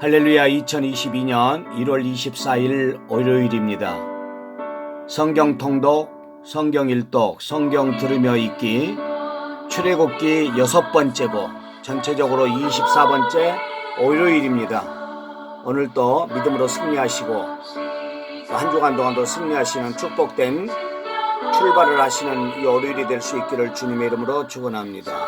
할렐루야 2022년 1월 24일 월요일입니다. 성경 통독, 성경 일독, 성경 들으며 읽기, 출애굽기 여섯 번째고 전체적으로 24번째 월요일입니다. 오늘도 믿음으로 승리하시고 또한 주간 동안도 승리하시는 축복된 출발을 하시는 이 월요일이 될 수 있기를 주님의 이름으로 축원합니다.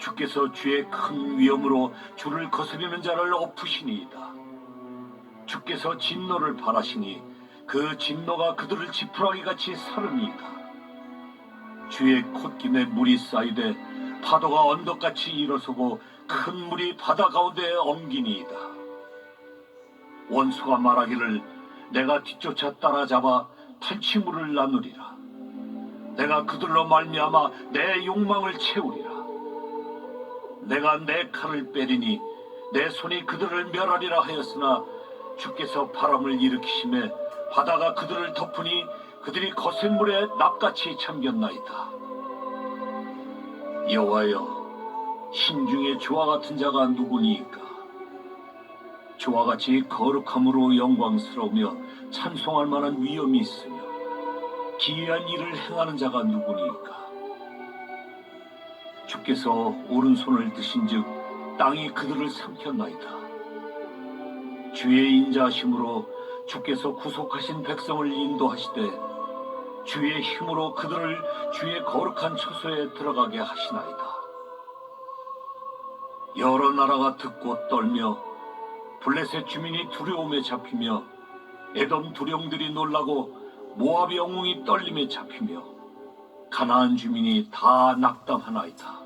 주께서 주의 큰 위엄으로 주를 거스리는 자를 엎으시니이다. 주께서 진노를 바라시니 그 진노가 그들을 지푸라기 같이 사르니이다. 주의 콧김에 물이 쌓이되 파도가 언덕같이 일어서고 큰 물이 바다 가운데 엉기니이다. 원수가 말하기를 내가 뒤쫓아 따라잡아 탈취물을 나누리라. 내가 그들로 말미암아 내 욕망을 채우리라. 내가 내 칼을 빼리니 내 손이 그들을 멸하리라 하였으나 주께서 바람을 일으키심에 바다가 그들을 덮으니 그들이 거센 물에 납같이 잠겼나이다. 여호와여 신중에 주와 같은 자가 누구니이까 주와 같이 거룩함으로 영광스러우며 찬송할 만한 위엄이 있으며 기이한 일을 행하는 자가 누구니이까 주께서 오른손을 드신즉 땅이 그들을 삼켰나이다. 주의 인자하심으로 주께서 구속하신 백성을 인도하시되 주의 힘으로 그들을 주의 거룩한 처소에 들어가게 하시나이다. 여러 나라가 듣고 떨며 블레셋 주민이 두려움에 잡히며 에돔 두령들이 놀라고 모압 영웅이 떨림에 잡히며 가나안 주민이 다 낙담하나이다.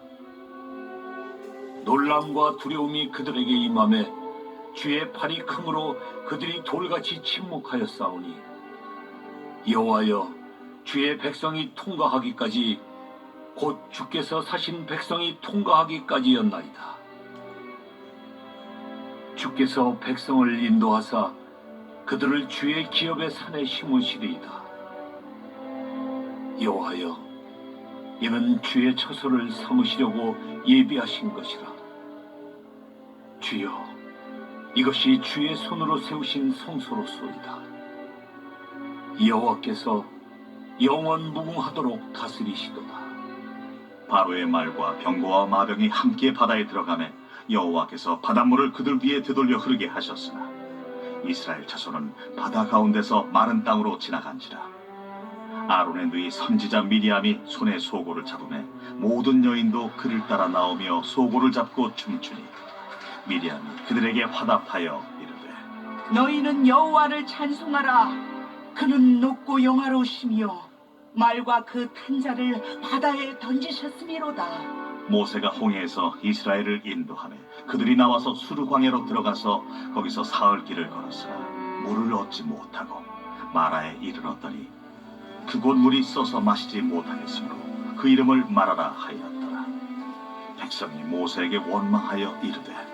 놀람과 두려움이 그들에게 임함에 주의 팔이 크므로 그들이 돌같이 침묵하였사오니 여호와여 주의 백성이 통과하기까지 곧 주께서 사신 백성이 통과하기까지였나이다. 주께서 백성을 인도하사 그들을 주의 기업의 산에 심으시리이다. 여호와여, 이는 주의 처소를 삼으시려고 예비하신 것이라. 주여, 이것이 주의 손으로 세우신 성소로소이다. 여호와께서 영원 무궁하도록 다스리시도다. 바로의 말과 병거와 마병이 함께 바다에 들어가매 여호와께서 바닷물을 그들 위에 되돌려 흐르게 하셨으나 이스라엘 자손은 바다 가운데서 마른 땅으로 지나간지라 아론의 누이 선지자 미리암이 손에 소고를 잡으매 모든 여인도 그를 따라 나오며 소고를 잡고 춤추니 미리암이 그들에게 화답하여 이르되 너희는 여호와를 찬송하라. 그는 높고 영화로우시며 말과 그 탄자를 바다에 던지셨음이로다. 모세가 홍해에서 이스라엘을 인도하며 그들이 나와서 수르 광야로 들어가서 거기서 사흘 길을 걸었으나 물을 얻지 못하고 마라에 이르렀더니 그곳 물이 써서 마시지 못하겠으므로 그 이름을 마라라 하였더라 백성이 모세에게 원망하여 이르되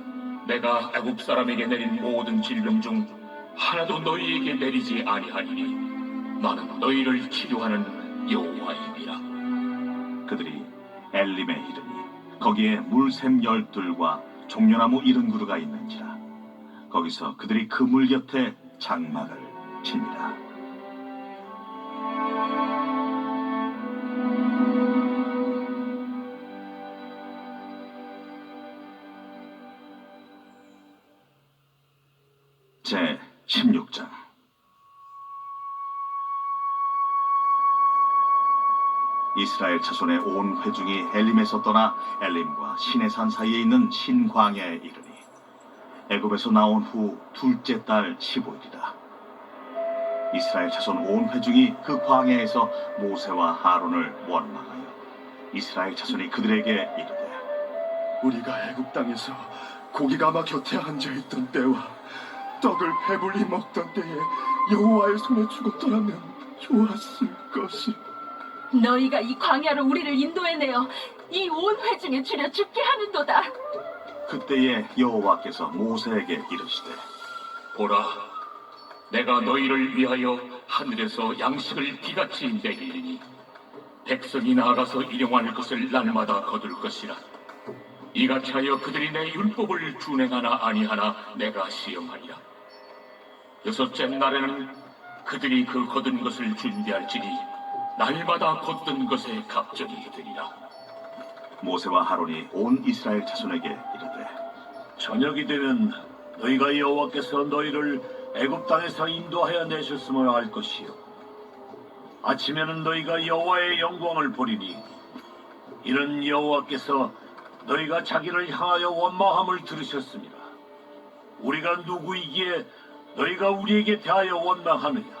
내가 애굽 사람에게 내린 모든 질병 중 하나도 너희에게 내리지 아니하리니 나는 너희를 치료하는 여호와이니라 그들이 엘림에 이르니 거기에 물샘 열둘과 종려나무 이른 그루가 있는지라. 거기서 그들이 그 물 곁에 장막을 치니라. 이스라엘 자손의 온 회중이 엘림에서 떠나 엘림과 시내산 사이에 있는 신광야에 이르니 애굽에서 나온 후 둘째 달 15일이다. 이스라엘 자손 온 회중이 그 광야에서 모세와 아론을 원망하여 이스라엘 자손이 그들에게 이르되 우리가 애굽 땅에서 고기가마 곁에 앉아 있던 때와 떡을 배불리 먹던 때에 여호와의 손에 죽었더라면 좋았을 것을. 너희가 이 광야로 우리를 인도해내어 이 온 회중에 줄여 죽게 하는도다. 그때에 여호와께서 모세에게 이르시되 보라 내가 너희를 위하여 하늘에서 양식을 비같이 내리리니 백성이 나아가서 일용할 것을 날마다 거둘 것이라 이같이 하여 그들이 내 율법을 준행하나 아니하나 내가 시험하리라 여섯째 날에는 그들이 그 거둔 것을 준비할지니 날마다 거둔 것에 갑절이 되리라. 모세와 하론이 온 이스라엘 자손에게 이르되 저녁이 되면 너희가 여호와께서 너희를 애굽 땅에서 인도하여 내셨음을 알 것이요. 아침에는 너희가 여호와의 영광을 보리니 이는 여호와께서 너희가 자기를 향하여 원망함을 들으셨습니다. 우리가 누구이기에 너희가 우리에게 대하여 원망하느냐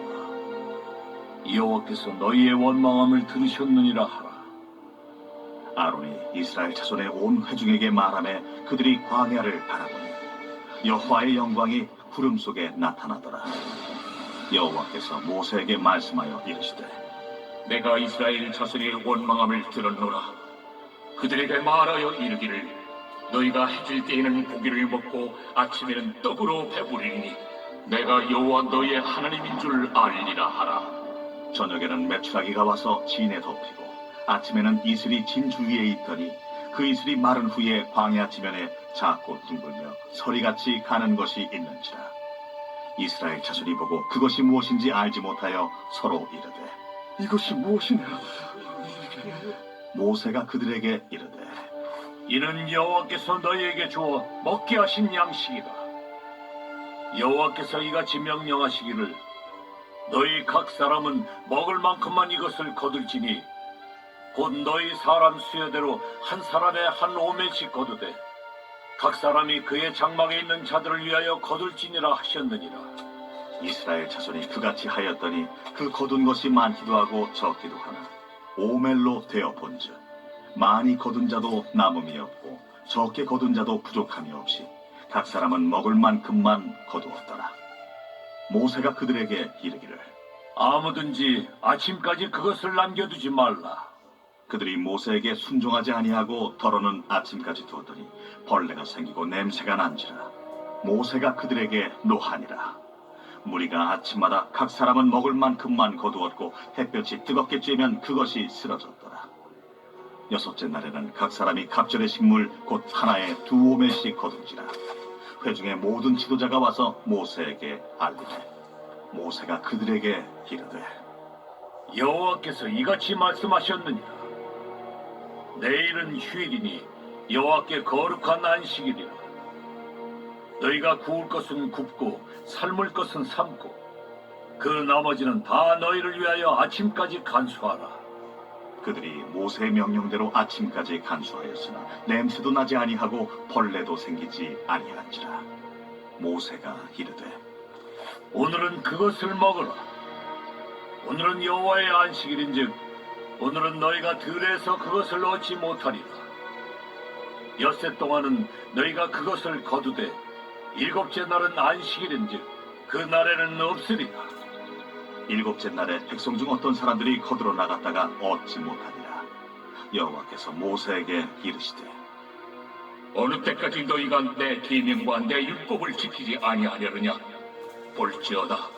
여호와께서 너희의 원망함을 들으셨느니라 하라. 아론이 이스라엘 자손의 온 회중에게 말하며 그들이 광야를 바라보니 여호와의 영광이 구름 속에 나타나더라. 여호와께서 모세에게 말씀하여 이르시되 내가 이스라엘 자손의 원망함을 들었노라. 그들에게 말하여 이르기를 너희가 해질 때에는 고기를 먹고 아침에는 떡으로 배부리니 내가 여호와 너희의 하나님인 줄 알리라 하라. 저녁에는 메추라기가 와서 진에 덮이고 아침에는 이슬이 진 주위에 있더니 그 이슬이 마른 후에 광야 지면에 작고 둥글며 서리같이 가는 것이 있는지라 이스라엘 자손이 보고 그것이 무엇인지 알지 못하여 서로 이르되 이것이 무엇이냐? 모세가 그들에게 이르되 이는 여호와께서 너희에게 주어 먹게 하신 양식이다. 여호와께서 이같이 명령하시기를 너희 각 사람은 먹을 만큼만 이것을 거둘지니 곧 너희 사람 수여대로 한 사람에 한 오멜씩 거두되 각 사람이 그의 장막에 있는 자들을 위하여 거둘지니라 하셨느니라. 이스라엘 자손이 그같이 하였더니 그 거둔 것이 많기도 하고 적기도 하나 오멜로 되어 본즉 많이 거둔 자도 남음이 없고 적게 거둔 자도 부족함이 없이 각 사람은 먹을 만큼만 거두었더라 모세가 그들에게 이르기를 아무든지 아침까지 그것을 남겨두지 말라. 그들이 모세에게 순종하지 아니하고 더러는 아침까지 두었더니 벌레가 생기고 냄새가 난지라. 모세가 그들에게 노하니라. 무리가 아침마다 각 사람은 먹을 만큼만 거두었고 햇볕이 뜨겁게 쬐면 그것이 쓰러졌더라. 여섯째 날에는 각 사람이 갑절의 식물 곧 하나에 두 오멜씩 거둔지라 회중의 모든 지도자가 와서 모세에게 알리되 모세가 그들에게 이르되 여호와께서 이같이 말씀하셨느니라. 내일은 휴일이니 여호와께 거룩한 안식일이라. 너희가 구울 것은 굽고 삶을 것은 삶고 그 나머지는 다 너희를 위하여 아침까지 간수하라. 그들이 모세의 명령대로 아침까지 간수하였으나 냄새도 나지 아니하고 벌레도 생기지 아니한지라 모세가 이르되 오늘은 그것을 먹으라. 오늘은 여호와의 안식일인즉 오늘은 너희가 들에서 그것을 얻지 못하리라. 엿새 동안은 너희가 그것을 거두되 일곱째 날은 안식일인즉 그 날에는 없으리라. 일곱째 날에 백성 중 어떤 사람들이 거들어 나갔다가 얻지 못하니라 여호와께서 모세에게 이르시되 어느 때까지 너희가 내 계명과 내 율법을 지키지 아니하려느냐? 볼지어다.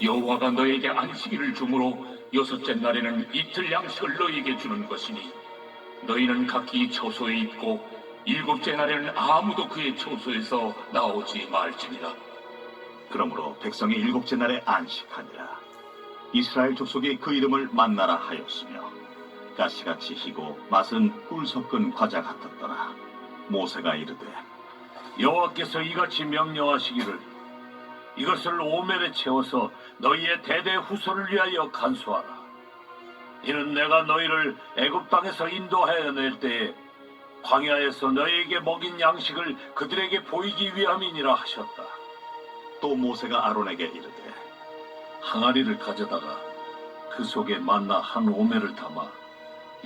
여호와가 너에게 안식일을 주므로 여섯째 날에는 이틀 양식을 너희에게 주는 것이니 너희는 각기 처소에 있고 일곱째 날에는 아무도 그의 처소에서 나오지 말지니라. 그러므로 백성이 일곱째 날에 안식하니라 이스라엘 족속이 그 이름을 만나라 하였으며 가시같이 희고 맛은 꿀 섞은 과자 같았더라 모세가 이르되 여호와께서 이같이 명령하시기를 이것을 오멜에 채워서 너희의 대대 후손을 위하여 간수하라. 이는 내가 너희를 애굽 땅에서 인도하여 낼 때에 광야에서 너희에게 먹인 양식을 그들에게 보이기 위함이니라 하셨다. 또 모세가 아론에게 이르되 항아리를 가져다가 그 속에 만나 한 오멜을 담아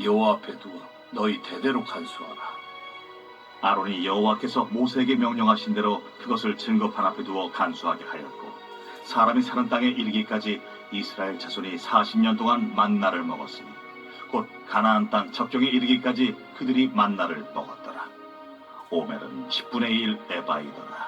여호와 앞에 두어 너희 대대로 간수하라. 아론이 여호와께서 모세에게 명령하신 대로 그것을 증거판 앞에 두어 간수하게 하였고 사람이 사는 땅에 이르기까지 이스라엘 자손이 40년 동안 만나를 먹었으니 곧 가나안 땅 접경에 이르기까지 그들이 만나를 먹었더라 오멜은 10분의 1 에바이더라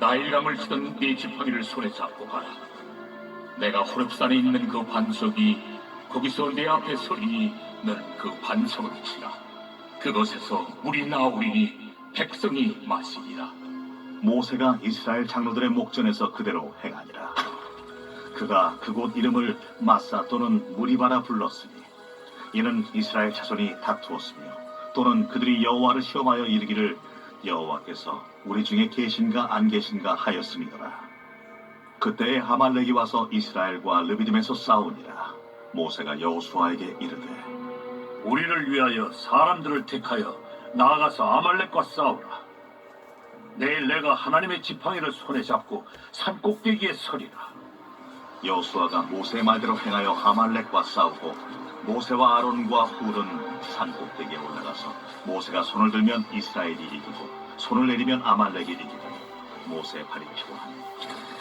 나일강을 치던 네 지팡이를 손에 잡고 가라. 내가 호렙산에 있는 그 반석이 거기서 내 앞에 서리니 너는 그 반석을 치라. 그것에서 물이 나오리니 백성이 마시리라. 모세가 이스라엘 장로들의 목전에서 그대로 행하니라. 그가 그곳 이름을 마사 또는 무리바라 불렀으니 이는 이스라엘 자손이 다투었으며 또는 그들이 여호와를 시험하여 이르기를 여호와께서 우리 중에 계신가 안 계신가 하였음이더라. 그때에 하말렉이 와서 이스라엘과 르비딤에서 싸우니라. 모세가 여호수아에게 이르되 우리를 위하여 사람들을 택하여 나아가서 아말렉과 싸우라. 내일 내가 하나님의 지팡이를 손에 잡고 산 꼭대기에 서리라. 여호수아가 모세의 말대로 행하여 하말렉과 싸우고 모세와 아론과 훌은 산 꼭대기에 올라가서 모세가 손을 들면 이스라엘이 이기고 손을 내리면 아말렉이 이기고 모세의 팔이 피곤하니.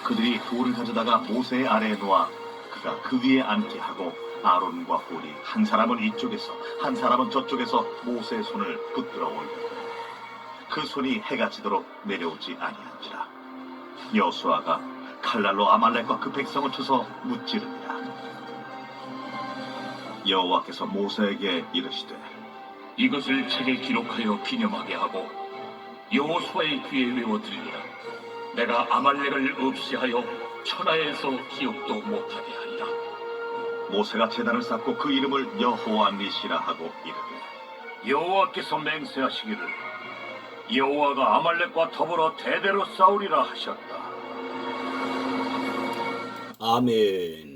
그들이 훌을 가져다가 모세의 아래에 놓아 그가 그 위에 앉게 하고 아론과 훌이 한 사람은 이쪽에서 한 사람은 저쪽에서 모세의 손을 붙들어 올리고 그 손이 해가 지도록 내려오지 아니한지라. 여호수아가 칼날로 아말렉과 그 백성을 쳐서 무찌르니라. 여호와께서 모세에게 이르시되 이것을 책에 기록하여 기념하게 하고 여호수아의 귀에 외워드리리라. 내가 아말렉을 없이 하여 천하에서 기억도 못하게 하리라. 모세가 제단을 쌓고 그 이름을 여호와 니시라 하고 이르되 여호와께서 맹세하시기를 여호와가 아말렉과 더불어 대대로 싸우리라 하셨다. 아멘.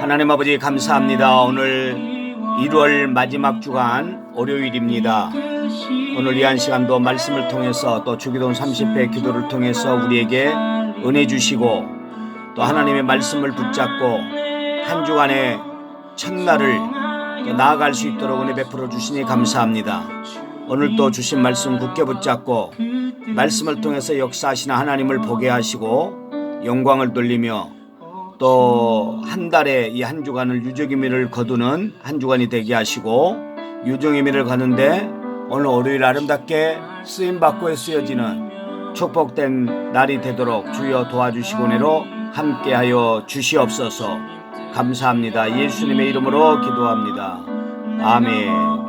하나님 아버지 감사합니다. 오늘 1월 마지막 주간 월요일입니다. 오늘 이 한 시간도 말씀을 통해서 또 주기도 30회 기도를 통해서 우리에게 은혜 주시고 또 하나님의 말씀을 붙잡고 한 주간의 첫날을 또 나아갈 수 있도록 은혜 베풀어 주시니 감사합니다. 오늘 또 주신 말씀 굳게 붙잡고 말씀을 통해서 역사하시는 하나님을 보게 하시고 영광을 돌리며 또 한 달에 이 한 주간을 유적의 미를 거두는 한 주간이 되게 하시고 유종의미를 가는데 오늘 월요일 아름답게 쓰임받고 쓰여지는 축복된 날이 되도록 주여 도와주시고 내로 함께하여 주시옵소서. 감사합니다. 예수님의 이름으로 기도합니다. 아멘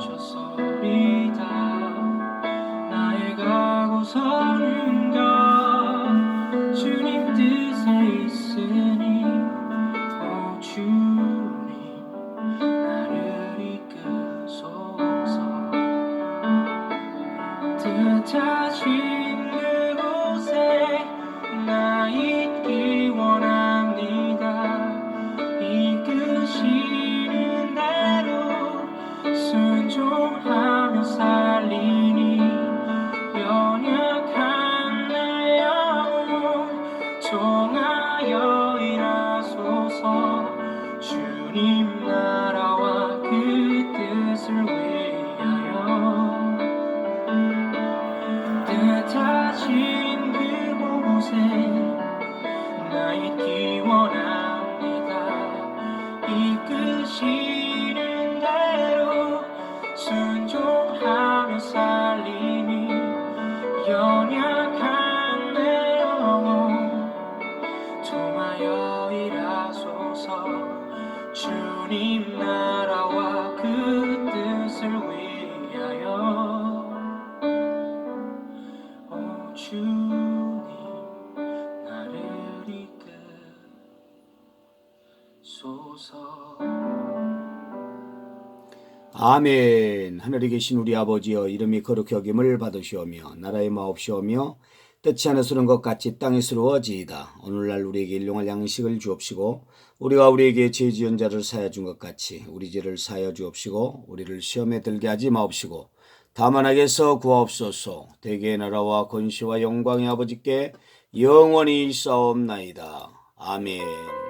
아멘. 하늘에 계신 우리 아버지여 이름이 거룩히 여김을 받으시오며 나라의 마옵시오며 뜻이 하늘에 것 같이 땅에 스루어지이다. 오늘날 우리에게 일용할 양식을 주옵시고 우리가 우리에게 죄 지은 자를 사여 준 것 같이 우리 죄를 사여 주옵시고 우리를 시험에 들게 하지 마옵시고 다만 악에서 구하옵소서 대개의 나라와 권시와 영광의 아버지께 영원히 있사옵나이다. 아멘.